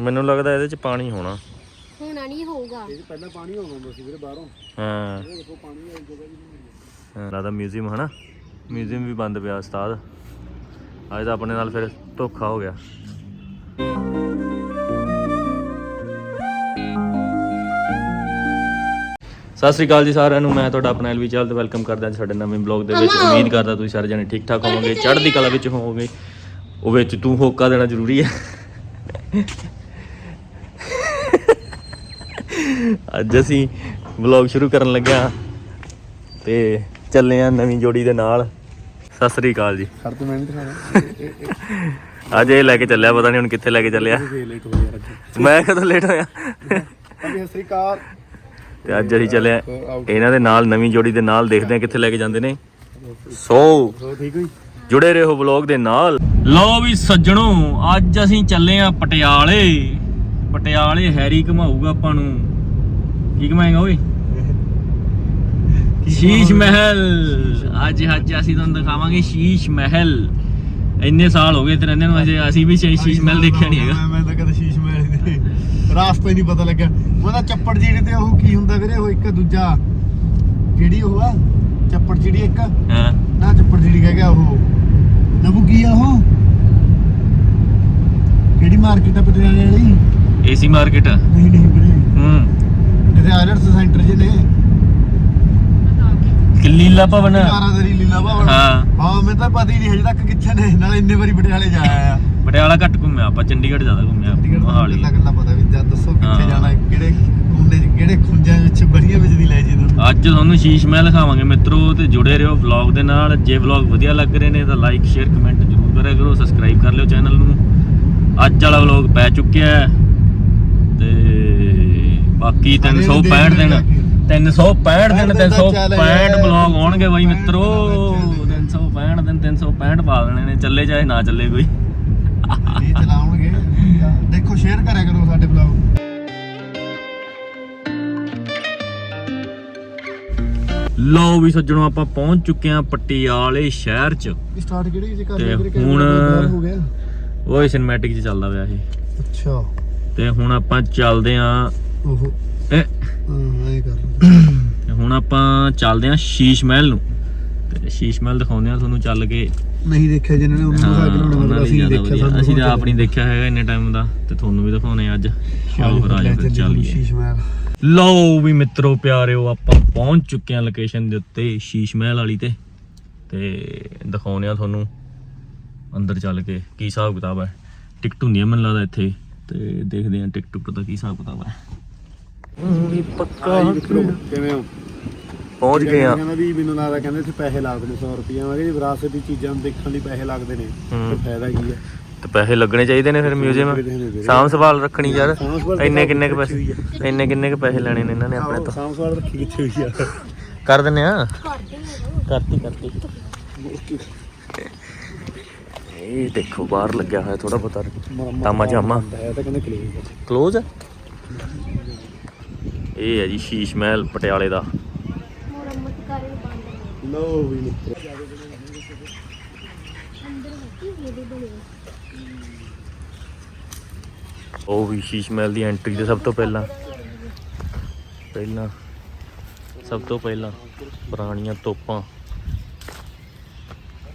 ਮੈਨੂੰ ਲੱਗਦਾ ਇਹਦੇ ਚ ਪਾਣੀ ਹੋਣਾ। ਹੋਣਾ ਨਹੀਂ ਹੋਊਗਾ। ਇਹ ਪਹਿਲਾਂ ਪਾਣੀ ਆਉਂਦਾ ਸੀ ਵੀਰੇ ਬਾਹਰੋਂ। ਹਾਂ। ਇਹ ਦੇਖੋ ਪਾਣੀ ਵਾਲੀ ਜਗ੍ਹਾ ਵੀ ਨਹੀਂ ਹਾਂ, ਲੱਗਦਾ ਮਿਊਜ਼ੀਅਮ ਹਨਾ। ਮਿਊਜ਼ੀਅਮ ਵੀ ਬੰਦ ਪਿਆ ਉਸਤਾਦ। ਅੱਜ ਤਾਂ ਆਪਣੇ ਨਾਲ ਫਿਰ ਧੋਖਾ ਹੋ ਗਿਆ। ਸਤਿ ਸ੍ਰੀ ਅਕਾਲ ਜੀ ਸਾਰਿਆਂ ਨੂੰ। ਮੈਂ ਤੁਹਾਡਾ ਆਪਣਾ ਐਲਵੀ ਚਾਲ ਤੇ ਵੈਲਕਮ ਕਰਦਾ ਸਾਡੇ ਨਵੇਂ ਬਲੌਗ ਦੇ ਵਿੱਚ। ਉਮੀਦ ਕਰਦਾ ਤੁਸੀਂ ਸਾਰੇ ਜਣੇ ਠੀਕ ਠਾਕ ਹੋਵੋਗੇ। ਚੜ੍ਹਦੀ ਕਲਾ ਵਿੱਚ ਹੋਵੋਗੇ। ਉਹ ਵਿੱਚ ਤੂੰ ਹੋਕਾ ਦੇਣਾ ਜ਼ਰੂਰੀ ਹੈ। ਅੱਜ ਅਸੀਂ ਵਲੌਗ ਸ਼ੁਰੂ ਕਰਨ ਲੱਗਿਆ ਤੇ ਚੱਲੇ ਆ ਨਵੀਂ ਜੋੜੀ ਦੇ ਨਾਲ। ਸਤਿ ਸ੍ਰੀ ਅਕਾਲ ਜੀ। ਖੜ ਤੋਂ ਮੈਂ ਨਹੀਂ ਦਿਖਾਣਾ ਅੱਜ ਇਹ ਲੈ ਕੇ ਚੱਲਿਆ ਪਤਾ ਨਹੀਂ ਹੁਣ ਕਿੱਥੇ ਲੈ ਕੇ ਚੱਲਿਆ। ਲੇਟ ਹੋ ਅੱਜ। ਮੈਂ ਕਦੋਂ ਲੇਟ ਹੋਇਆ। ਸਤਿ ਸ੍ਰੀ ਅਕਾਲ। ਤੇ ਅੱਜ ਅਸੀਂ ਚੱਲੇ ਆ ਇਹਨਾਂ ਦੇ ਨਾਲ ਨਵੀਂ ਜੋੜੀ ਦੇ ਨਾਲ ਦੇਖਦੇ ਆ ਕਿੱਥੇ ਲੈ ਕੇ ਜਾਂਦੇ ਨੇ। ਸੋ ਠੀਕ ਹੋਈ ਜੁੜੇ ਰਹੋ ਵਲੌਗ ਦੇ ਨਾਲ। ਲੋ ਵੀ ਸੱਜਣੋ ਅੱਜ ਅਸੀਂ ਚੱਲੇ ਆ ਪਟਿਆਲੇ। ਪਟਿਆਲੇ ਹੈਰੀ ਘਮਾਊਗਾ ਆਪਾਂ ਨੂੰ। ਕੀ ਘਮਾਏਗਾ ਓਏ? ਸ਼ੀਸ਼ ਮਹਿਲ। ਅੱਜ ਅੱਜ ਅਸੀਂ ਤੁਹਾਨੂੰ ਦਿਖਾਵਾਂਗੇ ਸ਼ੀਸ਼ ਮਹਿਲ। ਇੰਨੇ ਸਾਲ ਹੋ ਗਏ ਤੇ ਰਹਿੰਦੇ ਨੂੰ ਅਜੇ ਅਸੀਂ ਵੀ ਸ਼ੀਸ਼ ਮਹਿਲ ਦੇਖਿਆ ਨਹੀਂ ਹੈਗਾ। ਮੈਂ- ਤਾਂ ਕਦੇ ਸ਼ੀਸ਼ ਮਹਿਲ ਦੇ ਰਾਸਤਾ ਹੀ ਨਹੀਂ ਪਤਾ ਲੱਗਿਆ। ਉਹਦਾ ਚੱਪੜ ਜਿਹੜੀ ਤੇ ਉਹ ਕੀ ਹੁੰਦਾ ਵੀਰੇ ਉਹ ਇੱਕ ਦੂਜਾ। ਕਿਹੜੀ ਉਹ ਆ ਚੱਪੜ ਜਿਹੜੀ ਇੱਕ। ਹਾਂ। ਨਾ ਚੱਪੜ ਜਿਹੜੀ ਕਹਿ ਗਿਆ ਉਹ। ਨਬੂ ਕੀ ਆ ਉਹ? ਕਿਹੜੀ ਮਾਰਕੀਟ ਆ ਪਟਿਆਲੇ ਵਾਲੀ? ਏਸੀ ਮਾਰਕੀਟ ਨਹੀਂ ਨਹੀਂ ਵੀਰੇ। ਹੂੰ। ਇਹਦੇ ਆਇਲਟਸ ਸੈਂਟਰ ਜਿਹੇ ਨੇ। ਲੀਲਾ ਭਵਨ? ਕਾਰਾਦਰੀ ਲੀਲਾ ਭਵਨ। ਹਾਂ। ਹਾਂ ਮੈਨੂੰ ਤਾਂ ਪਤਾ ਹੀ ਨਹੀਂ ਹਜੇ ਤੱਕ ਕਿੱਥੇ ਨੇ। ਨਾਲੇ ਇੰਨੇ ਵਾਰੀ ਪਟਿਆਲੇ ਜਾਇਆ ਆ ਪਟਿਆਲਾ ਘੱਟ ਘੁੰਮਿਆ ਆਪਾਂ ਚੰਡੀਗੜ੍ਹ ਜ਼ਿਆਦਾ ਘੁੰਮਿਆ ਮੋਹਾਲੀ। ਗੱਲਾਂ ਗੱਲਾਂ ਪਤਾ ਵੀ ਜਦ ਦੱਸੋ ਕਿੱਥੇ। ਜਾਣਾ ਕਿਹੜੇ ਕੋਨੇ 'ਚ ਕਿਹੜੇ ਖੁੰਝਾਂ ਵਿੱਚ ਬੜੀਆਂ ਵਿੱਚ ਦੀ ਲੈ ਜੀ ਤੁਹਾਨੂੰ ਅੱਜ ਤੁਹਾਨੂੰ ਸ਼ੀਸ਼ ਮਹਿਲ ਦਿਖਾਵਾਂਗੇ ਮਿੱਤਰੋ ਤੇ ਜੁੜੇ ਰਹੋ ਵਲੌਗ ਦੇ ਨਾਲ। ਜੇ ਵਲੌਗ ਵਧੀਆ ਲੱਗ ਰਹੇ ਨੇ ਤਾਂ ਲਾਈਕ ਸ਼ੇਅਰ ਕਮੈਂਟ ਜ਼ਰੂਰ ਕਰਿਆ ਕਰੋ। ਸਬਸਕ੍ਰਾਈਬ ਕਰ ਲਿਓ ਚੈਨਲ ਨੂੰ। ਅੱਜ ਵਾਲਾ ਵਲੌਗ ਪੈ ਚੁੱਕਿਆ ਹੈ। ਤੇ ਬਾਕੀ 365 ਦਿਨ 365 ਦਿਨ 365 ਵਲੌਗ ਆਉਣਗੇ ਬਾਈ ਮਿੱਤਰੋ 365 ਦਿਨ 365 ਪਾ ਦੇਣੇ ਨੇ ਚੱਲੇ ਚਾਹੇ ਨਾ ਚੱਲੇ ਕੋਈ। ਇਹ ਚਲਾਉਣਗੇ। ਦੇਖੋ ਸ਼ੇਅਰ ਕਰਿਆ ਕਰੋ ਸਾਡੇ ਬਲੌਗ ਲਓ ਵੀ ਸੱਜਣੋ ਆਪਾਂ ਪਹੁੰਚ ਚੁੱਕੇ ਆ ਪਟਿਆਲੇ ਸ਼ਹਿਰ 'ਚ। ਸਟਾਰਟ ਕਿਹੜੀ ਵਿੱਚ ਕਰ ਕੈਮਰਾ ਹੁਣ- ਉਹ ਸਿਨੇਮੈਟਿਕ 'ਚ ਚੱਲਦਾ ਪਿਆ ਇਹ। ਅੱਛਾ। ਤੇ ਹੁਣ ਆਪਾਂ ਚੱਲਦੇ ਆ ਹਾਂ? ਕਰ। ਤੇ ਹੁਣ ਆਪਾਂ ਚੱਲਦੇ ਆ ਸ਼ੀਸ਼ ਮਹਿਲ ਨੂੰ। ਤੇ ਸ਼ੀਸ਼ ਮਹਿਲ ਦਿਖਾਉਂਦੇ ਆ ਤੁਹਾਨੂੰ ਚੱਲ ਕੇ। ਨਹੀਂ ਦੇਖਿਆ ਜਿਨ੍ਹਾਂ ਨੇ ਉਹਨਾਂ ਨੂੰ ਲਾਉਣਾ ਉਹਨਾਂ ਅਸੀਂ ਜ਼ਿਆਦਾ ਦੇਖਿਆ ਵਧੀਆ। ਸਾਨੂੰ ਅਸੀਂ ਤਾਂ ਆਪ ਨਹੀਂ ਦੇਖਿਆ ਹੈਗਾ ਇੰਨੇ ਟਾਈਮ ਦਾ ਤੇ ਤੁਹਾਨੂੰ ਵੀ ਦਿਖਾਉਣੇ ਆ ਅੱਜ। ਚਲੋ ਫਿਰ ਫਿਰ ਚੱਲੀਏ ਸ਼ੀਸ਼ ਮਹਿਲ। ਲਓ ਵੀ ਮਿੱਤਰੋ ਪਿਆਰਿਓ ਆਪਾਂ ਪਹੁੰਚ ਚੁੱਕੇ ਆ ਲੋਕੇਸ਼ਨ ਦੇ ਉੱਤੇ ਸ਼ੀਸ਼ ਮਹਿਲ ਵਾਲੀ ਤੇ। ਤੇ ਦਿਖਾਉਣੇ ਆ ਤੁਹਾਨੂੰ ਅੰਦਰ ਚੱਲ ਕੇ ਕੀ ਹਿਸਾਬ ਕਿਤਾਬ ਹੈ। ਟਿਕਟ ਹੁੰਦੀ ਹੈ ਮੈਨੂੰ ਲੱਗਦਾ ਇੱਥੇ। ਤੇ ਦੇਖਦੇ ਆ ਟਿਕਟ ਦਾ ਕੀ ਹਿਸਾਬ ਕਿਤਾਬ ਹੈ। ਵੀ ਪੱਕਾ ਕਿਵੇਂ ਹੋ? ਪਹੁੰਚ ਗਏ ਆ। ਕਹਿੰਦਾ ਵੀ ਮੈਨੂੰ ਲੱਗਦਾ ਕਹਿੰਦੇ ਸੀ ਪੈਸੇ ਲੱਗਦੇ ਨੇ 100 ਰੁਪਏ ਮੈਂ ਕਿਹਾ ਜੀ ਵਿਰਾਸਤ ਦੀ ਚੀਜ਼ਾਂ ਨੂੰ ਦੇਖਣ ਲਈ ਪੈਸੇ ਲੱਗਦੇ ਨੇ ਹੂੰ। ਫਿਰ ਫਾਇਦਾ ਕੀ ਹੈ ਤੇ ਪੈਸੇ ਲੱਗਣੇ ਚਾਹੀਦੇ ਨੇ ਫਿਰ ਮਿਊਜ਼ੀਅਮ। ਸਾਂਭ ਸੰਭਾਲ ਰੱਖਣੀ ਯਾਰ। ਇੰਨੇ ਕਿੰਨੇ ਕੁ ਪੈਸੇ ਇੰਨੇ ਕਿੰਨੇ ਕੁ ਪੈਸੇ ਲੈਣੇ ਨੇ ਇਹਨਾਂ ਨੇ ਆਪਣੇ ਤੋਂ? ਸਾਮ ਸਵਾਲ ਰੱਖੀ ਕਿੱਥੇ ਹੋਈ ਆ? ਕਰ ਦਿੰਨੇ ਆ? ਕਰਤੀ ਕਰਤੀ। ਇਹ ਦੇਖੋ ਬਾਹਰ ਲੱਗਿਆ ਹੋਇਆ ਥੋੜਾ ਬਹੁਤਾ। ਤਾਮਾ ਜਾਮਾ। ਹੈ ਤਾਂ ਕਹਿੰਦੇ ਕਲੋਜ਼ ਹੈ ਇਹ ਹੈ ਜੀ ਸ਼ੀਸ਼ ਮਹਿਲ ਪਟਿਆਲੇ ਦਾ। ਲੋ ਵੀ ਮਿੱਤਰ। ਉਹ ਵੀ ਸ਼ੀਸ਼ ਮਹਿਲ ਦੀ ਐਂਟਰੀ ਤੇ ਸਭ ਤੋਂ ਪਹਿਲਾਂ। ਪਹਿਲਾਂ ਸਭ ਤੋਂ ਪਹਿਲਾਂ ਪੁਰਾਣੀਆਂ ਤੋਪਾਂ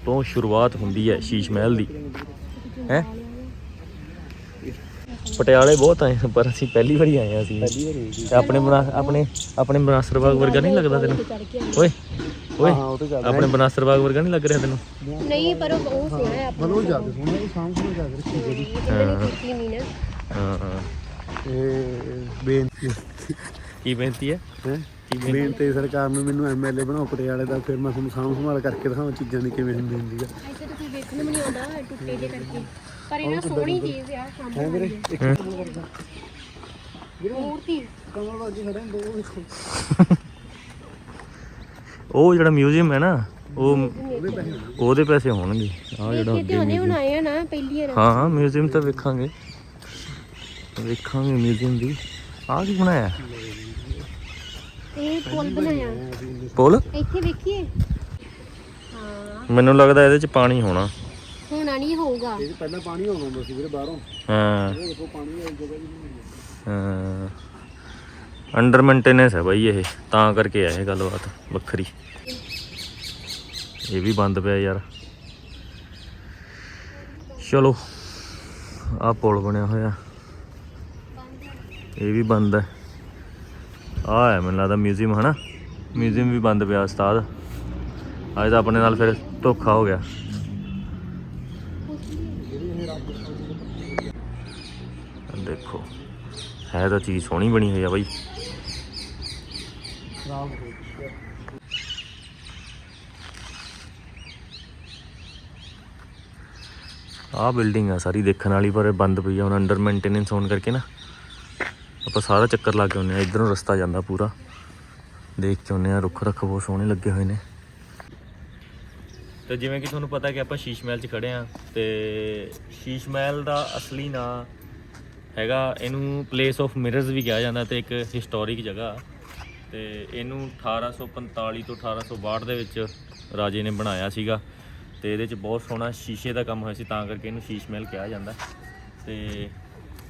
ਤੋਂ ਸ਼ੁਰੂਆਤ ਹੁੰਦੀ ਹੈ ਸ਼ੀਸ਼ ਮਹਿਲ ਦੀ। ਹੈ? ਪਟਿਆਲੇ ਬਹੁਤ ਆਏ ਹਾਂ, ਪਰ ਅਸੀਂ ਪਹਿਲੀ ਵਾਰੀ ਆਏ ਹਾਂ ਅਸੀਂ। ਪਹਿਲੀ ਵਾਰੀ ਤੇ ਆਪਣੇ ਬਨਾ ਆਪਣੇ ਆਪਣੇ ਬਨਾਸਰ ਬਾਗ ਵਰਗਾ ਨਹੀਂ ਲੱਗਦਾ ਤੈਨੂੰ? ਓਏ ਓਏ ਹਾਂ ਉਹ ਤਾਂ ਚੱਲਦਾ ਆਪਣੇ ਬਨਾਸਰ ਬਾਗ ਵਰਗਾ ਨਹੀਂ ਲੱਗ ਰਿਹਾ ਤੈਨੂੰ? ਨਹੀਂ ਪਰ ਉਹ ਉਹ ਸੋਹਣਾ ਹੈ ਆਪਣਾ ਮਨੋਂ ਜਾਂਦੇ ਸੋਹਣਾ ਉਹ ਸਾਮ ਸੋਹਣਾ ਜਾ ਕੇ ਰੱਖੀ ਜਿਹੜੀ ਇਹਦੇ ਨੇ ਕੀਤੀ ਨਹੀਂ ਨਾ। ਹਾਂ ਹਾਂ ਇਹ ਬੇਨਤੀ ਕੀ ਬੇਨਤੀ ਹੈ? ਹੈ? ਬੇਨਤੀ ਸਰਕਾਰ ਨੂੰ ਮੈਨੂੰ ਐਮਐਲਏ ਬਣਾਓ ਪਟਿਆਲੇ ਦਾ ਫਿਰ ਮੈਂ ਤੁਹਾਨੂੰ ਸਾਂਭ ਸੰਭਾਲ ਕਰਕੇ ਦਿਖਾਵਾਂ ਚੀਜ਼ਾਂ ਦੀ ਕਿਵੇਂ ਹੁੰਦੀ ਹੁੰਦੀ ਆ। ਐਸੇ ਤਾਂ ਕੋਈ ਵੇਖਣ ਨੂੰ ਨਹੀਂ ਆਉਂਦਾ ਟੁੱਟੇ ਜੇ ਕਰਕੇ। ਪਰ ਇਹਨਾਂ ਸੋਹਣੀ ਚੀਜ਼ ਆ ਸ਼ਾਮ ਹੈ ਵੀਰੇ? ਨੂੰ ਇੱਕ ਕਮਲ ਕਰਦਾ ਮੂਰਤੀ। ਕਮਲ ਬਾਜੀ ਖੜੇ ਹੁੰਦੇ ਉਹ ਦੇਖੋ। ਉਹ ਜਿਹੜਾ ਮਿਊਜ਼ੀਅਮ ਹੈ ਨਾ ਉਹ ਉਹਦੇ ਪੈਸੇ ਹੋਣਗੇ। ਆ ਜਿਹੜਾ ਤੇ ਉਹਨੇ ਬਣਾਏ ਆ ਨਾ ਪਹਿਲੀ ਵਾਰ ਹਾਂ ਹਾਂ ਮਿਊਜ਼ੀਅਮ ਤਾਂ ਵੇਖਾਂਗੇ। ਵੇਖਾਂਗੇ ਮਿਊਜ਼ੀਅਮ ਵੀ ਆ ਕੀ ਬਣਾਇਆ? ਇਹ ਪੁੱਲ ਬਣਾਇਆ। ਪੁੱਲ? ਇੱਥੇ ਵੇਖੀਏ। ਹਾਂ। ਮੈਨੂੰ ਲੱਗਦਾ ਇਹਦੇ ਚ ਪਾਣੀ ਹੋਣਾ। ਹੋਣਾ ਨਹੀਂ ਹੋਊਗਾ। ਇਹ ਪਹਿਲਾਂ ਪਾਣੀ ਆਉਂਦਾ ਹੁੰਦਾ ਸੀ ਵੀਰੇ ਬਾਹਰੋਂ। ਹਾਂ। ਇਹ ਦੇਖੋ ਪਾਣੀ ਵਾਲੀ ਜਗ੍ਹਾ ਜੀ ਨਹੀਂ ਹਾਂ। ਅੰਡਰ ਮੇਨਟੇਨੈਂਸ ਹੈ ਬਾਈ ਇਹ। ਤਾਂ ਕਰਕੇ ਆ ਇਹ ਗੱਲਬਾਤ ਵੱਖਰੀ। ਇਹ ਵੀ ਬੰਦ ਪਿਆ ਯਾਰ। ਚਲੋ ਆਹ ਪੁਲ ਬਣਿਆ ਹੋਇਆ। ਇਹ ਵੀ ਬੰਦ ਹੈ। ਆਹ ਹੈ ਮੈਨੂੰ ਲੱਗਦਾ ਮਿਊਜ਼ੀਅਮ ਹਨਾ? ਮਿਊਜ਼ੀਅਮ ਵੀ ਬੰਦ ਪਿਆ ਉਸਤਾਦ। ਅੱਜ ਤਾਂ ਆਪਣੇ ਨਾਲ ਫਿਰ ਧੋਖਾ ਹੋ ਗਿਆ ਦੇਖੋ ਹੈ ਤਾਂ ਚੀਜ਼ ਸੋਹਣੀ ਬਣੀ ਹੋਈ ਆ ਬਾਈ। ਆਹ ਬਿਲਡਿੰਗ ਆ ਸਾਰੀ ਦੇਖਣ ਵਾਲੀ, ਪਰ ਬੰਦ ਪਈ ਆ, ਹੁਣ ਅੰਡਰ ਮੇਨਟੇਨੈਂਸ ਹੋਣ ਕਰਕੇ ਨਾ। ਆਪਾਂ ਸਾਰਾ ਚੱਕਰ ਲਾ ਕੇ ਆਉਂਦੇ ਆ ਇਧਰੋਂ ਰਸਤਾ ਜਾਂਦਾ ਪੂਰਾ। ਦੇਖ ਕੇ ਆਉਂਦੇ ਆ ਰੁੱਖ ਰੱਖ ਬਹੁਤ ਸੋਹਣੇ ਲੱਗੇ ਹੋਏ ਨੇ। ਤੇ ਜਿਵੇਂ ਕਿ ਤੁਹਾਨੂੰ ਪਤਾ ਕਿ ਆਪਾਂ ਸ਼ੀਸ਼ ਮਹਿਲ 'ਚ ਖੜੇ ਆ ਤੇ ਸ਼ੀਸ਼ ਮਹਿਲ ਦਾ ਅਸਲੀ ਨਾਂ ਹੈਗਾ, ਇਹਨੂੰ ਪਲੇਸ ਆਫ ਮਿਰਰਸ ਵੀ ਕਿਹਾ ਜਾਂਦਾ ਤੇ ਇੱਕ ਹਿਸਟੋਰਿਕ ਜਗ੍ਹਾ। ਤੇ ਇਹਨੂੰ 1845 ਤੋਂ 1862 ਦੇ ਵਿੱਚ ਰਾਜੇ ਨੇ ਬਣਾਇਆ ਸੀਗਾ। ਤੇ ਇਹਦੇ 'ਚ ਬਹੁਤ ਸੋਹਣਾ ਸ਼ੀਸ਼ੇ ਦਾ ਕੰਮ ਹੋਇਆ ਸੀ, ਤਾਂ ਕਰਕੇ ਇਹਨੂੰ ਸ਼ੀਸ਼ ਮਹਿਲ ਕਿਹਾ ਜਾਂਦਾ। ਤੇ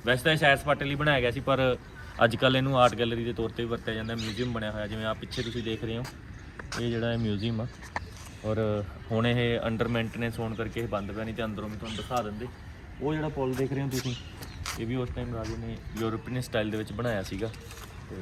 ਵੈਸੇ ਤਾਂ ਇਹ ਸੈਰ ਸਪਾਟੇ ਲਈ ਬਣਾਇਆ ਗਿਆ ਸੀ, ਪਰ ਅੱਜ ਕੱਲ ਇਹਨੂੰ ਆਰਟ ਗੈਲਰੀ ਦੇ ਤੌਰ ਤੇ ਵੀ ਵਰਤਿਆ ਜਾਂਦਾ ਮਿਊਜ਼ੀਅਮ ਬਣਿਆ ਹੋਇਆ, ਜਿਵੇਂ ਆ ਪਿੱਛੇ ਤੁਸੀਂ ਦੇਖ ਰਹੇ ਹੋ। ਇਹ ਜਿਹੜਾ ਇਹ ਮਿਊਜ਼ੀਅਮ ਆ। ਔਰ ਹੁਣ ਇਹ ਅੰਡਰ ਮੇਨਟੇਨੈਂਸ ਹੋਣ ਕਰਕੇ ਇਹ ਬੰਦ ਪਿਆ, ਨਹੀਂ ਤੇ ਅੰਦਰੋਂ ਵੀ ਤੁਹਾਨੂੰ ਦਿਖਾ ਦਿੰਦੇ। ਉਹ ਜਿਹੜਾ ਪੁਲ ਦੇਖ ਰਹੇ ਹੋ ਤੁਸੀਂ ਇਹ ਵੀ ਉਸ ਟਾਈਮ ਰਾਜੇ ਨੇ ਯੂਰੋਪੀਅਨ ਸਟਾਈਲ ਦੇ ਵਿੱਚ ਬਣਾਇਆ ਸੀਗਾ ਤੇ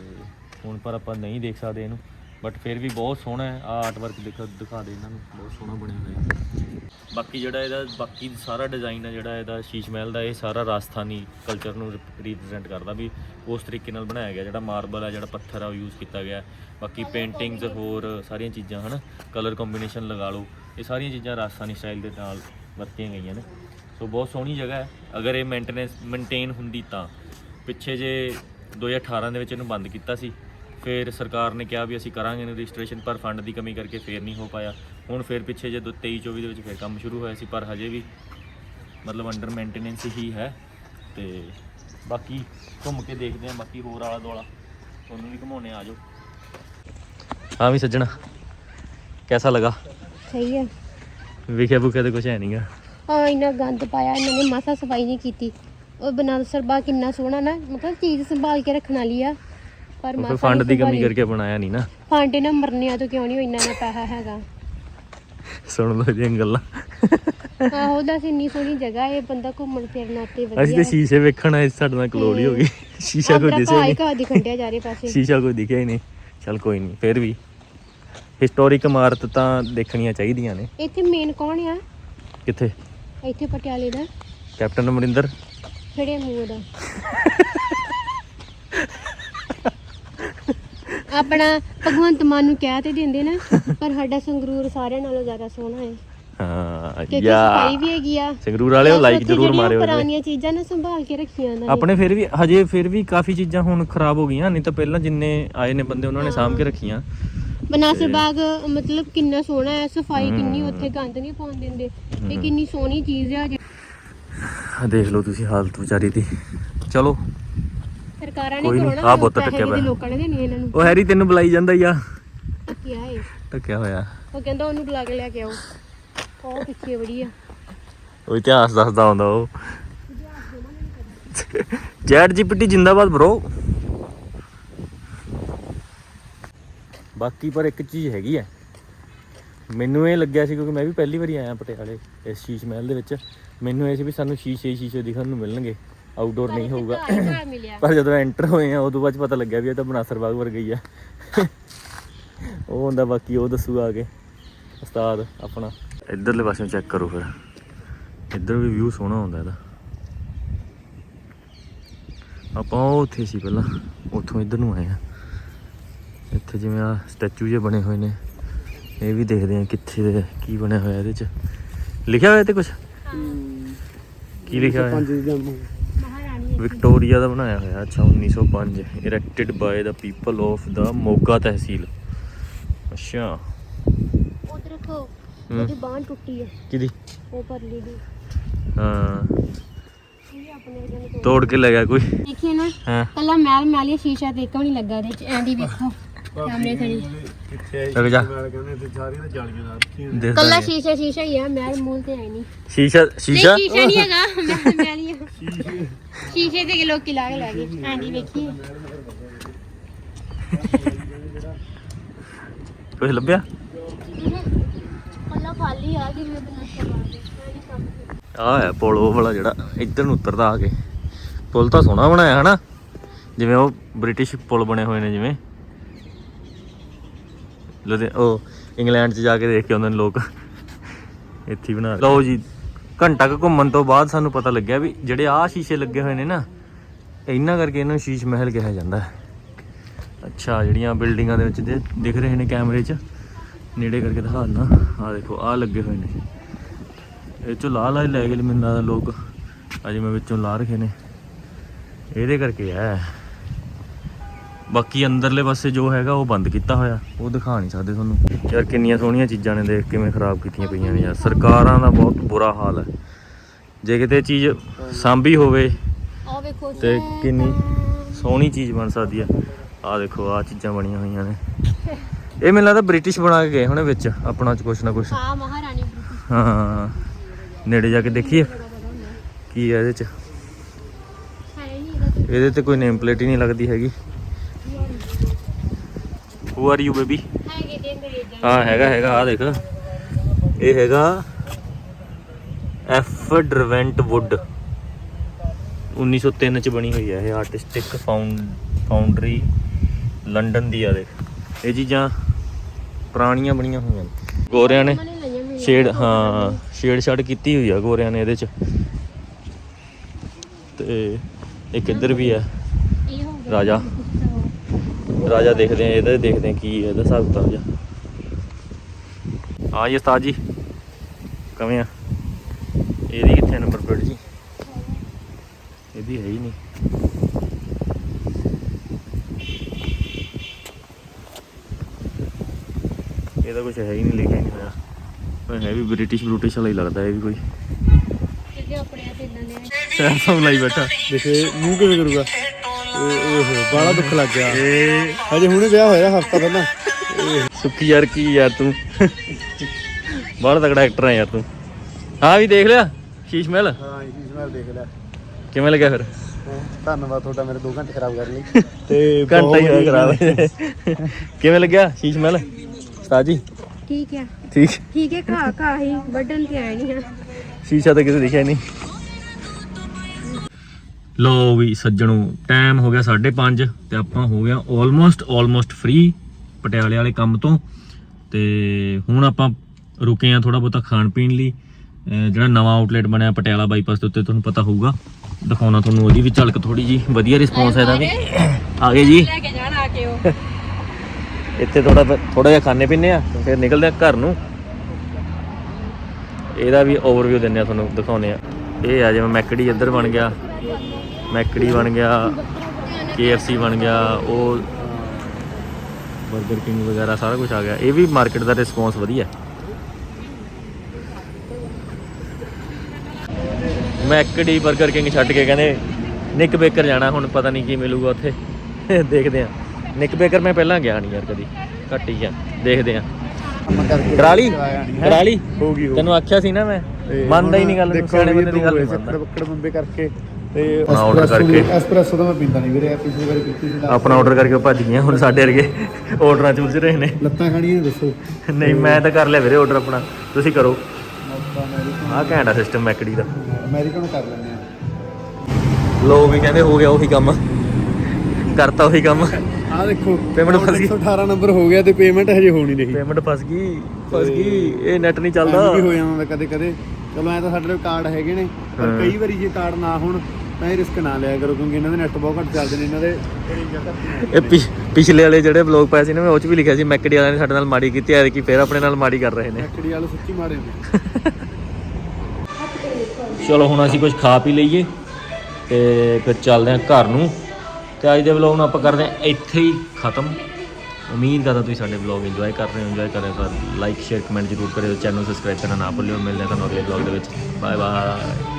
ਹੁਣ ਪਰ ਆਪਾਂ ਨਹੀਂ ਦੇਖ ਸਕਦੇ ਇਹਨੂੰ ਬਟ ਫਿਰ ਵੀ ਬਹੁਤ ਸੋਹਣਾ ਹੈ। ਆ ਆਰਟ ਵਰਕ ਦਿਖਾ ਦਿਖਾ ਦੇ ਇਹਨਾਂ ਨੂੰ, ਬਹੁਤ ਸੋਹਣਾ ਬਣਿਆ ਹੋਇਆ ਹੈ। ਬਾਕੀ ਜਿਹੜਾ ਇਹਦਾ, ਬਾਕੀ ਸਾਰਾ ਡਿਜ਼ਾਈਨ ਹੈ, ਜਿਹੜਾ ਇਹਦਾ ਸ਼ੀਸ਼ ਮਹਿਲ ਦਾ, ਇਹ ਸਾਰਾ ਰਾਜਸਥਾਨੀ ਕਲਚਰ ਨੂੰ ਰਿਪਰੈਜ਼ੈਂਟ ਕਰਦਾ ਵੀ ਉਸ ਤਰੀਕੇ ਨਾਲ ਬਣਾਇਆ ਗਿਆ, ਜਿਹੜਾ ਮਾਰਬਲ ਹੈ ਜਿਹੜਾ ਪੱਥਰ ਆ, ਉਹ ਯੂਜ਼ ਕੀਤਾ ਗਿਆ ਬਾਕੀ ਪੇਂਟਿੰਗਸ ਹੋਰ, ਸਾਰੀਆਂ ਚੀਜ਼ਾਂ, ਹਨ? ਕਲਰ ਕੰਬੀਨੇਸ਼ਨ ਲਗਾ ਲਓ। ਇਹ ਸਾਰੀਆਂ ਚੀਜ਼ਾਂ ਰਾਜਸਥਾਨੀ ਸਟਾਈਲ ਦੇ ਨਾਲ ਵਰਤੀਆਂ ਗਈਆਂ ਨੇ। ਸੋ ਬਹੁਤ ਸੋਹਣੀ ਜਗ੍ਹਾ ਹੈ। ਅਗਰ ਇਹ ਮੇਨਟੇਨੈਂਸ ਮੇਨਟੇਨ ਹੁੰਦੀ ਤਾਂ। ਪਿੱਛੇ ਜੇ 2018 ਦੇ ਵਿੱਚ ਇਹਨੂੰ ਬੰਦ ਕੀਤਾ ਸੀ ਫਿਰ ਸਰਕਾਰ ਨੇ ਕਿਹਾ ਵੀ ਅਸੀਂ ਕਰਾਂਗੇ ਇਹਨੂੰ ਰਜਿਸਟ੍ਰੇਸ਼ਨ ਪਰ ਫੰਡ ਦੀ ਕਮੀ ਕਰਕੇ ਫੇਰ ਨਹੀਂ ਹੋ ਪਾਇਆ। ਹੁਣ ਫਿਰ ਪਿੱਛੇ ਜੇ 23 24 ਦੇ ਵਿੱਚ ਫਿਰ ਕੰਮ ਸ਼ੁਰੂ ਹੋਇਆ ਸੀ ਪਰ ਹਜੇ ਵੀ ਮਤਲਬ ਅੰਡਰ ਮੇਨਟੇਨੈਂਸ ਹੀ ਹੈ। ਤੇ ਬਾਕੀ ਘੁੰਮ ਕੇ ਦੇਖਦੇ ਹਾਂ ਬਾਕੀ ਹੋਰ ਆਲਾ ਦੁਆਲਾ। ਤੁਹਾਨੂੰ ਵੀ ਘੁਮਾਉਣੇ ਆ ਜਾਓ। ਹਾਂ ਵੀ ਸੱਜਣਾ ਕੈਸਾ ਲਗਾ? ਸਹੀ ਹੈ। ਵਿਖਿਆ ਬੁਖਿਆ ਤੇ ਕੁਝ ਹੈ ਨਹੀਂਗਾ ਆ ਇੰਨਾ ਗੰਦ ਪਾਇਆ ਇਹਨਾਂ ਨੇ ਮਾਸਾ ਸਫ਼ਾਈ ਨਹੀਂ ਕੀਤੀ। ਉਹ ਬਨਾਰਸਰ ਬਾਗ ਕਿੰਨਾ ਸੋਹਣਾ ਨਾ ਮਤਲਬ ਚੀਜ਼ ਸੰਭਾਲ ਕੇ ਰੱਖਣ ਵਾਲੀ ਆ। ਪਰ ਮਾਸਾ ਫੰਡ ਦੀ ਕਮੀ। ਕਰਕੇ ਬਣਾਇਆ ਨਹੀਂ ਨਾ। ਫੰਡ ਨਾ ਮਰਨੇ ਆ ਤੋਂ ਕਿਉਂ ਨਹੀਂ ਇੰਨਾ ਨਾ ਪੈਸਾ ਹੈਗਾ। ਸੁਣ ਲਓ ਇਹਦੀਆਂ ਗੱਲਾਂ। ਆਹੋ ਦੱਸ ਇੰਨੀ ਸੋਹਣੀ ਜਗ੍ਹਾ ਇਹ ਬੰਦਾ ਘੁੰਮਣ ਫਿਰਨ ਆਤੇ ਅਸੀਂ ਵਧੀਆ ਤੇ ਸ਼ੀਸ਼ੇ ਵੇਖਣ ਆਏ ਸਾਡੇ ਨਾਲ ਕਲੋਲ ਹੀ ਗਈ। ਸ਼ੀਸ਼ਾ ਕੋਈ ਦਿਸਿਆ ਨਹੀਂ ਕਾ ਦਿਖੰਡਿਆ ਜਾ ਰਹੇ ਪਾਸੇ। ਸ਼ੀਸ਼ਾ ਕੋਈ ਦਿਖਿਆ ਹੀ ਨਹੀਂ। ਚਲ ਕੋਈ ਨਹੀਂ ਫਿਰ ਵੀ। ਹਿਸਟੋਰਿਕ ਇਮਾਰਤ ਤਾਂ ਦੇਖਣੀਆਂ ਚਾਹੀਦੀਆਂ ਨੇ। ਇੱਥੇ ਮੇਨ ਕੌਣ ਆ? ਕਿੱਥੇ? ਇੱਥੇ ਪਟਿਆਲੇ ਦਾ। ਕੈਪਟਨ ਅਮਰਿੰਦਰ। ਖੜੇ ਮੂੰਹ ਦਾ ਆਪਣਾ ਭਗਵੰਤ ਮਾਨ ਨੂੰ ਕਹਿ ਤੇ ਦਿੰਦੇ ਨਾ ਪਰ ਸਾਡਾ ਸੰਗਰੂਰ ਸਾਰਿਆਂ ਨਾਲੋਂ ਜ਼ਿਆਦਾ ਸੋਹਣਾ ਹੈ। ਹਾਂ ਯਾ ਸਫ਼ਾਈ ਵੀ ਹੈਗੀ ਆ। ਸੰਗਰੂਰ ਵਾਲਿਓ ਬਸ ਲਾਈਕ ਉੱਥੇ ਜ਼ਰੂਰ ਜਿਹੜੀਆਂ ਮਾਰਿਓ। ਪੁਰਾਣੀਆਂ ਚੀਜ਼ਾਂ ਨਾ ਸੰਭਾਲ ਕੇ ਰੱਖੀਆਂ ਨੇ। ਆਪਣੇ ਫਿਰ ਵੀ ਹਜੇ ਫਿਰ ਵੀ ਕਾਫੀ ਚੀਜ਼ਾਂ ਹੁਣ ਖਰਾਬ ਹੋ ਗਈਆਂ ਨਹੀਂ ਤਾਂ ਪਹਿਲਾਂ ਜਿੰਨੇ ਆਏ ਨੇ ਬੰਦੇ ਉਹਨਾਂ ਨੇ ਸਾਂਭ ਕੇ ਰੱਖੀਆਂ। ਬਨਾਸਰ ਬਾਗ ਮਤਲਬ ਕਿੰਨਾ ਸੋਹਣਾ ਹੈ ਸਫ਼ਾਈ ਕਿੰਨੀ ਉੱਥੇ ਗੰਦ ਨਹੀਂ ਪਾਉਣ ਦਿੰਦੇ। ਇਹ ਕਿੰਨੀ ਸੋਹਣੀ ਚੀਜ਼ ਆ ਆਹ ਦੇਖ ਲਓ ਤੁਸੀਂ ਹਾਲਤ ਵਿਚਾਰੀ ਦੀ। ਚਲੋ ਸਰਕਾਰਾਂ ਨੇ ਕੋਈ ਨੀ, ਕਰਾਉਣਾ ਆਹ ਬੁੱਤ ਟੱਕਿਆ ਪਿਆ। ਲੋਕਾਂ ਨੇ ਦੇਣੀ ਇਹਨਾਂ ਨੂੰ। ਉਹ ਹੈਰੀ ਤੈਨੂੰ ਬੁਲਾਈ ਜਾਂਦਾ ਹੀ ਆ। ਕੀ ਆ ਇਹ ਟੱਕਿਆ ਹੋਇਆ। ਉਹ ਕਹਿੰਦਾ ਉਹਨੂੰ ਬੁਲਾ ਕੇ ਲੈ ਕੇ ਆਓ। ਉਹ ਪਿੱਛੇ ਬੜੀ ਆ। ਉਹ ਇਤਿਹਾਸ ਦੱਸਦਾ ਹੁੰਦਾ ਉਹ। ਚੈਟ ਜੀਪੀਟੀ ਜਿੰਦਾਬਾਦ ਬ్రో ਬਾਕੀ ਪਰ ਇੱਕ ਚੀਜ਼ ਹੈਗੀ ਹੈ ਮੈਨੂੰ ਇਹ ਲੱਗਿਆ ਸੀ ਕਿਉਂਕਿ ਮੈਂ ਵੀ ਪਹਿਲੀ ਵਾਰੀ ਆਇਆ ਪਟਿਆਲੇ ਇਸ ਸ਼ੀਸ਼ ਮਹਿਲ ਦੇ ਵਿੱਚ। ਮੈਨੂੰ ਇਹ ਸੀ ਵੀ ਸਾਨੂੰ ਸ਼ੀਸ਼ੇ ਹੀ ਸ਼ੀਸ਼ੇ ਦਿਖਣ ਨੂੰ ਮਿਲਣਗੇ। ਆਊਟਡੋਰ ਨਹੀਂ ਹੋਊਗਾ। ਪਰ ਜਦੋਂ ਐਂਟਰ ਹੋਏ ਆ, ਉਦੋਂ ਬਾਅਦ 'ਚ ਪਤਾ ਲੱਗਿਆ ਵੀ ਇਹ ਤਾਂ ਬਨਾਸਰ ਬਾਗ ਵਰਗਾ ਹੀ ਆ। ਉਹ ਹੁੰਦਾ ਬਾਕੀ, ਉਹ ਦੱਸੂਗਾ ਆ ਕੇ। ਉਸਤਾਦ ਆਪਣਾ। ਇਧਰਲੇ ਪਾਸਿਓਂ ਚੈੱਕ ਕਰੋ ਫਿਰ। ਇੱਧਰ ਵੀ ਵਿਊ ਸੋਹਣਾ ਹੁੰਦਾ ਇਹਦਾ। ਆਪਾਂ ਉਹ ਉੱਥੇ ਸੀ ਪਹਿਲਾਂ। ਉੱਥੋਂ ਇੱਧਰ ਨੂੰ ਆਏ ਆ। ਇੱਥੇ ਜਿਵੇਂ ਆ ਸਟੈਚੂ ਜਿਹੇ ਬਣੇ ਹੋਏ ਨੇ। ਇਹ ਵੀ ਦੇਖਦੇ ਆ ਕਿੱਥੇ ਦੇ ਕੀ ਬਣਿਆ ਹੋਇਆ ਇਹਦੇ 'ਚ। ਲਿਖਿਆ ਹੋਇਆ ਤੇ ਕੁਝ ਕੀ ਲਿਖਿਆ ਹੋਇਆ? ਪੰਜ ਦੀ ਜਨਮ ਮਹਾਰਾਣੀ ਵਿਕਟੋਰੀਆ ਦਾ ਬਣਾਇਆ ਹੋਇਆ ਅੱਛਾ 1905 erected by the people of the Moga tehsil. ਅੱਛਾ। ਉਧਰ ਦੇਖੋ। ਉਹਦੀ ਬਾਂਹ ਟੁੱਟੀ ਆ ਕਿਹਦੀ? ਉਹ ਪਰਲੀ ਦੀ। ਹਾਂ। ਤੋੜ- ਕੇ ਲੈ ਗਿਆ ਕੋਈ? ਦੇਖੀਏ ਨਾ? ਹਾਂ। ਕੱਲਾ ਮੈਲ ਮੈਲੀਆ ਸ਼ੀਸ਼ਾ ਵੀ ਨਹੀਂ ਲੱਗਾ ਇਹਦੇ ਚ। ਐਂਦੀ ਵੇਖੋ। ਕੈਮਰੇ ਥਣੀ ਕਿੱਥੇ ਰੁਕ ਜਾ। ਮੈਂ ਕਹਿੰਦੇ ਤੇ ਸਾਰੀਆਂ ਤੇ ਜਾਲੀਆਂ ਲਾ ਦਿੱਤੀਆਂ ਦੇਖ ਕੱਲਾ ਦਾਂਗੇ। ਸ਼ੀਸ਼ਾ ਸ਼ੀਸ਼ਾ ਹੀ ਆ ਮੈਂ ਮੂਲ ਤੇ ਆਈ ਨਹੀਂ। ਸ਼ੀਸ਼ਾ ਨਹੀਂ ਸ਼ੀਸ਼ਾ ਸ਼ੀਸ਼ਾ ਨਹੀਂ ਹੈਗਾ ਮੈਂ ਮੈਂ ਨਹੀਂ ਹਾਂ। ਸ਼ੀਸ਼ੇ। ਤੇ ਲੋਕੀ ਲਾ ਕੇ ਲੈ ਗਏ। ਹਾਂਜੀ ਵੇਖੀਏ ਕੁਝ ਲੱਭਿਆ? ਕੱਲਾ ਖਾਲੀ ਆ ਬਣਾ ਕੇ ਹੈ ਪੁਲ ਉਹ ਵਾਲਾ ਜਿਹੜਾ ਇੱਧਰ ਨੂੰ ਉਤਰਦਾ ਆ ਕੇ। ਪੁਲ ਤਾਂ ਸੋਹਣਾ ਬਣਾਇਆ ਹਨਾ? ਜਿਵੇਂ ਉਹ ਬ੍ਰਿਟਿਸ਼ ਪੁਲ ਬਣੇ ਹੋਏ ਨੇ ਜਿਵੇਂ। ਲੁਧਿ ਉਹ ਇੰਗਲੈਂਡ 'ਚ ਜਾ ਕੇ ਦੇਖ ਕੇ ਆਉਂਦੇ ਨੇ ਲੋਕ। ਇੱਥੇ ਹੀ ਬਣਾ ਲਓ ਜੀ, ਘੰਟਾ ਕੁ ਘੁੰਮਣ ਤੋਂ ਬਾਅਦ ਸਾਨੂੰ ਪਤਾ ਲੱਗਿਆ ਵੀ ਜਿਹੜੇ ਆਹ ਸ਼ੀਸ਼ੇ ਲੱਗੇ ਹੋਏ ਨੇ ਨਾ, ਇਹਨਾਂ ਕਰਕੇ ਇਹਨੂੰ ਸ਼ੀਸ਼ ਮਹਿਲ ਕਿਹਾ ਜਾਂਦਾ ਹੈ। ਅੱਛਾ, ਜਿਹੜੀਆਂ ਬਿਲਡਿੰਗਾਂ ਦੇ ਵਿੱਚ ਦੇ, ਦਿਖ ਰਹੇ ਨੇ ਕੈਮਰੇ 'ਚ, ਨੇੜੇ ਕਰਕੇ ਦਿਖਾ ਦਿਖਾਉਣਾ ਆਹ ਦੇਖੋ, ਆਹ ਲੱਗੇ ਹੋਏ ਨੇ। ਇਹ ਚੋਂ ਲਾ ਲਾ ਲੈ ਗਏ ਮੈਨੂੰ ਲੱਗਦਾ ਲੋਕ, ਅਜੇ ਮੈਂ ਵਿੱਚੋਂ ਲਾ ਰਖੇ ਨੇ। ਇਹਦੇ ਕਰਕੇ ਹੈ। ਬਾਕੀ ਅੰਦਰਲੇ ਪਾਸੇ ਜੋ ਹੈਗਾ ਉਹ ਬੰਦ ਕੀਤਾ ਹੋਇਆ। ਉਹ ਦਿਖਾ ਨਹੀਂ ਸਕਦੇ ਤੁਹਾਨੂੰ। ਯਾਰ ਕਿੰਨੀਆਂ ਸੋਹਣੀਆਂ ਚੀਜ਼ਾਂ ਨੇ ਦੇਖ ਕਿਵੇਂ ਖਰਾਬ ਕੀਤੀਆਂ ਪਈਆਂ ਨੇ ਯਾਰ। ਸਰਕਾਰਾਂ ਦਾ ਬਹੁਤ ਬੁਰਾ ਹਾਲ ਹੈ। ਜੇ ਕਿਤੇ ਚੀਜ਼ ਸਾਂਭੀ ਹੋਵੇ ਤੇ ਕਿੰਨੀ ਸੋਹਣੀ ਚੀਜ਼ ਬਣ ਸਕਦੀ ਆ ਆ ਦੇਖੋ ਆ ਚੀਜ਼ਾਂ ਬਣੀਆਂ ਹੋਈਆਂ ਨੇ। ਇਹ ਮੈਨੂੰ ਲੱਗਦਾ ਬ੍ਰਿਟਿਸ਼ ਬਣਾ ਕੇ ਗਏ ਹੋਣੇ ਵਿੱਚ ਆਪਣਾ ਚ ਕੁਛ ਨਾ ਕੁਛ। ਹਾਂ ਮਹਾਰਾਣੀ ਹਾਂ ਨੇੜੇ ਜਾ ਕੇ ਦੇਖੀਏ। ਕੀ ਹੈ ਇਹਦੇ ਚ? ਹੈ ਇਹਦੇ ਤੇ। ਕੋਈ ਨੇਮ ਪਲੇਟ ਹੀ ਨਹੀਂ ਲੱਗਦੀ ਹੈਗੀ। ਹੂ ਆਰ ਯੂ ਬੇਬੀ ਹਾਂ ਹੈਗਾ ਹੈਗਾ ਆ ਦੇਖ। ਇਹ ਹੈਗਾ ਐਫ ਡਰਵੈਂਟ ਵੁੱਡ 1903 ਚ ਬਣੀ ਹੋਈ ਹੈ ਇਹ ਆਰਟਿਸਟਿਕ ਫਾਊਂਡ ਫਾਊਂਡਰੀ ਲੰਡਨ ਦੀ ਆ ਦੇਖ। ਇਹ ਚੀਜ਼ਾਂ ਪੁਰਾਣੀਆਂ ਬਣੀਆਂ ਹੋਈਆਂ ਨੇ। ਗੋਰਿਆਂ ਨੇ ਸ਼ੇਡ ਹਾਂ ਛੇੜ ਛਾੜ ਕੀਤੀ ਹੋਈ ਆ ਗੋਰਿਆਂ ਨੇ ਇਹਦੇ ਚ। ਤੇ ਇੱਕ ਇੱਧਰ ਵੀ ਆ? ਰਾਜਾ। ਰਾਜਾ ਦੇਖਦੇ ਆ ਇਹਦਾ ਦੇਖਦੇ ਆ ਕੀ ਹੈ ਇਹਦਾ ਹਿਸਾਬ ਕਿਤਾਬ ਜਾ ਹਾਂ ਜੀ ਉਸਤਾਦ ਜੀ ਕਿਵੇਂ ਆ? ਇਹਦੀ ਕਿੱਥੇ ਨੰਬਰ ਪਲੇਟ ਜੀ? ਇਹਦੀ ਹੈ ਹੀ ਨਹੀਂ। ਇਹਦਾ ਕੁਝ ਹੈ ਹੀ ਨਹੀਂ ਲਿਖਿਆ ਨਹੀਂ ਹੋਇਆ। ਪਰ ਹੈ ਵੀ ਬ੍ਰਿਟਿਸ਼ ਬ੍ਰਿਟਿਸ਼ ਵਾਲਾ ਹੀ ਲੱਗਦਾ ਇਹ ਵੀ ਕੋਈ। ਕਿਉਂਕਿ ਆਪਣੇ ਤੇ ਇਦਾਂ ਦੇ ਸੈਮਸੰਗ ਲਾਈ ਬੈਠਾ। ਦੇਖੇ ਮੂੰਹ ਕਿਵੇਂ ਕਰੂਗਾ? ਓਹੋ ਬਾਲਾ ਦੁੱਖ ਲੱਗ ਗਿਆ ਇਹ ਹਜੇ ਹੁਣੇ ਵਿਆਹ ਹੋਇਆ ਹਫਤਾ ਪਹਿਲਾਂ ਸੁੱਕੀ ਯਾਰ ਕੀ ਯਾਰ ਤੂੰ? ਬੜਾ ਤਕੜਾ ਐਕਟਰ ਹੈ ਯਾਰ ਤੂੰ। ਹਾਂ ਵੀ ਦੇਖ ਲਿਆ ਸ਼ੀਸ਼ ਮਹਿਲ? ਹਾਂ ਇਸ ਨਾਲ ਦੇਖ ਲੈ ਕਿਵੇਂ ਲੱਗਿਆ ਫਿਰ? ਹੈਂ, ਧੰਨਵਾਦ ਤੁਹਾਡਾ ਮੇਰੇ 2 ਘੰਟੇ ਖਰਾਬ ਕਰਨ ਲਈ। ਤੇ ਘੰਟਾ ਹੀ ਹੋਇਆ ਖਰਾਬ। ਕਿਵੇਂ ਲੱਗਿਆ ਸ਼ੀਸ਼ ਮਹਿਲ? ਉਸਤਾਦ ਜੀ ਠੀਕ ਹੈ ਠੀਕ। ਠੀਕ ਹੈ ਵੱਢਣ ਤੇ ਆਏ ਨਹੀਂ ਆ। ਸ਼ੀਸ਼ਾ ਤਾਂ ਕਿਤੇ ਦਿਖਿਆ ਨਹੀਂ। ਲੋ ਵੀ ਸੱਜਣੋ ਟਾਈਮ ਹੋ ਗਿਆ 5:30 ਤੇ ਆਪਾਂ ਹੋ ਗਿਆ ਆਲਮੋਸਟ ਆਲਮੋਸਟ ਫ੍ਰੀ ਪਟਿਆਲੇ ਵਾਲੇ ਕੰਮ ਤੋਂ। ਤੇ ਹੁਣ ਆਪਾਂ ਰੁਕੇ ਆ ਥੋੜਾ ਬਹੁਤਾ ਖਾਣ ਪੀਣ ਲਈ। ਜਿਹੜਾ ਨਵਾਂ ਆਊਟਲੈਟ ਬਣਿਆ ਪਟਿਆਲਾ ਬਾਈਪਾਸ ਦੇ ਉੱਤੇ ਤੁਹਾਨੂੰ ਪਤਾ ਹੋਊਗਾ। ਦਿਖਾਉਣਾ ਤੁਹਾਨੂੰ ਉਹਦੀ ਵੀ ਝਲਕ ਥੋੜੀ ਜੀ ਵਧੀਆ ਰਿਸਪੌਂਸ ਹੈ ਇਹਦਾ ਵੀ। ਆ ਗਏ ਜੀ। ਲੈ ਕੇ ਜਾਣਾ ਆ ਕੇ ਉਹ। ਇੱਥੇ ਥੋੜਾ ਥੋੜਾ ਜਿਹਾ ਖਾਣੇ ਪੀਣੇ ਆ ਫਿਰ ਨਿਕਲਦੇ ਆ ਘਰ ਨੂੰ। ਇਹਦਾ ਵੀ ਓਵਰਵਿਊ ਦਿੰਨੇ ਆ ਤੁਹਾਨੂੰ ਦਿਖਾਉਨੇ ਆ ਇਹ ਆ ਜਿਵੇਂ ਮੈਕਡੀ ਇੱਧਰ ਬਣ ਗਿਆ। ਮੈਕਡੀ ਬਣ ਗਿਆ KFC ਬਣ ਗਿਆ ਉਹ 버ਗਰ ਕਿੰਗ ਵਗੈਰਾ ਸਾਰਾ ਕੁਝ ਆ ਗਿਆ। ਇਹ ਵੀ ਮਾਰਕੀਟ ਦਾ ਰਿਸਪੌਂਸ ਵਧੀਆ। ਮੈਕਡੀ 버ਗਰ ਕਿੰਗ ਛੱਡ ਕੇ ਕਹਿੰਦੇ ਨਿਕ ਬੇਕਰ ਜਾਣਾ ਹੁਣ ਪਤਾ ਨਹੀਂ ਕੀ ਮਿਲੂਗਾ ਉੱਥੇ। ਦੇਖਦੇ ਆ ਨਿਕ ਬੇਕਰ ਮੈਂ ਪਹਿਲਾਂ ਗਿਆ ਨਹੀਂ ਯਾਰ ਕਦੀ। ਘੱਟ ਹੀ ਗਿਆ ਦੇਖਦੇ ਆ ਕਰਾ ਲਈ? ਕਰਾ ਲਈ? ਹੋ ਗਈ ਹੋ ਤੈਨੂੰ ਆਖਿਆ ਸੀ ਨਾ ਮੈਂ। ਮੰਨਦਾ ਹੀ ਨਹੀਂ ਗੱਲ ਸਿਆਣੇ ਬੰਦੇ ਦੀ ਗੱਲ ਮੰਨਦਾ। ਬੱਕੜ ਬੰਬੇ ਕਰਕੇ ਤੇ ਆਪਣਾ order espresso ਕਰਕੇ। ਵੀ- espresso ਤਾਂ ਮੈਂ ਪੀਂਦਾ ਨਹੀਂ ਵੀਰੇ ਪਿਛਲੀ ਵਾਰੀ ਪੀਤੀ ਸੀ ਲੱਤ- ਆਪਣਾ ਆਰਡਰ ਕਰਕੇ ਭੱਜ ਗਈਆਂ ਹੁਣ ਸਾਡੇ ਵਰਗੇ ਆਰਡਰਾਂ ਚ ਉਲਝ ਰਹੇ ਨੇ। ਲੱਤਾਂ ਖਾਣੀਆਂ ਦੱਸੋ। ਨਹੀਂ ਮੈਂ ਤਾਂ ਕਰ ਲਿਆ ਵੀਰੇ ਆਰਡਰ ਆਪਣਾ ਤੁਸੀਂ ਕਰੋ। ਆਹ ਘੈਂਟਾ ਸਿਸਟਮ ਮੈਕਡੀ ਦਾ। ਅਮਰੀਕਨ ਕਰ ਲੈਂਦੇ ਆ। ਲੋ ਵੀ ਕਹਿੰਦੇ ਹੋ ਗਿਆ ਉਹੀ ਕੰਮ। ਕਰਤਾ ਉਹੀ ਕੰਮ। ਆਹ ਦੇਖੋ Payment ਫਸ ਗਈ। 118 ਨੰਬਰ ਹੋ ਗਿਆ ਤੇ ਪੇਮੈਂਟ ਹਜੇ ਹੋ ਨਹੀਂ। ਪੇਮੈਂਟ ਫਸ ਗਈ ਫਸ ਗਈ ਇਹ ਨੈਟ ਨਹੀਂ ਚੱਲਦਾ। ਵੀ ਹੋ ਜਾਂਦਾ ਕਦੇ ਕਦੇ ਚਲੋ ਐ ਤਾਂ ਸਾਡੇ ਕੋਲ ਕਾਰਡ ਹੈਗੇ ਨੇ ਪਰ। ਕਈ ਵਾਰੀ ਜੇ ਕਾਰਡ ਨਾ ਹੋਣ ਤਾਂ ਇਹ ਰਿਸਕ ਨਾ ਲਿਆ ਕਰੋ ਕਿਉਂਕਿ ਇਹਨਾਂ ਦੇ ਨੈਟ ਬਹੁਤ ਘੱਟ ਚੱਲਦੇ ਨੇ ਇਹਨਾਂ ਦੇ ਇਹ ਪਿਛ- ਪਿਛਲੇ ਵਾਲੇ ਜਿਹੜੇ ਬਲੌਗ ਪਾਏ ਸੀ ਨਾ ਮੈਂ ਉਹ ਚ ਵੀ ਲਿਖਿਆ ਸੀ ਮੈਕਡੀ ਵਾਲਿਆਂ ਨੇ ਸਾਡੇ ਨਾਲ ਮਾੜੀ ਕੀਤੀ ਐ ਕਿ ਫੇਰ ਆਪਣੇ ਨਾਲ ਮਾੜੀ ਕਰ ਰਹੇ ਨੇ। ਐਕਚੁਅਲੀ ਵਾਲੇ ਸੱਚੀ ਮਾੜੇ ਨੇ। ਚਲੋ ਹੁਣ ਅਸੀਂ ਕੁਝ ਖਾ ਪੀ ਲਈਏ ਤੇ ਫਿਰ ਚੱਲਦੇ ਹਾਂ ਘਰ ਨੂੰ। ਤੇ ਅੱਜ ਦੇ ਵਲੌਗ ਨੂੰ ਆਪਾਂ ਕਰਦੇ ਹਾਂ ਇੱਥੇ ਹੀ ਖਤਮ। ਉਮੀਦ ਕਰਦਾ ਤੁਸੀਂ ਸਾਡੇ ਵਲੌਗ ਇੰਜੋਏ ਕਰ ਰਹੇ ਹੋ ਇੰਜੋਏ ਕਰ ਰਹੇ ਹੋ ਤਾਂ ਲਾਈਕ ਸ਼ੇਅਰ ਕਮੈਂਟ ਜ਼ਰੂਰ ਕਰਿਓ। ਚੈਨਲ ਸਬਸਕ੍ਰਾਈਬ ਕਰਨਾ ਨਾ ਭੁੱਲਿਓ। ਮਿਲਦੇ ਹਾਂ ਤੁਹਾਨੂੰ ਅਗਲੇ ਵਲੌਗ ਦੇ ਵਿੱਚ। Bye bye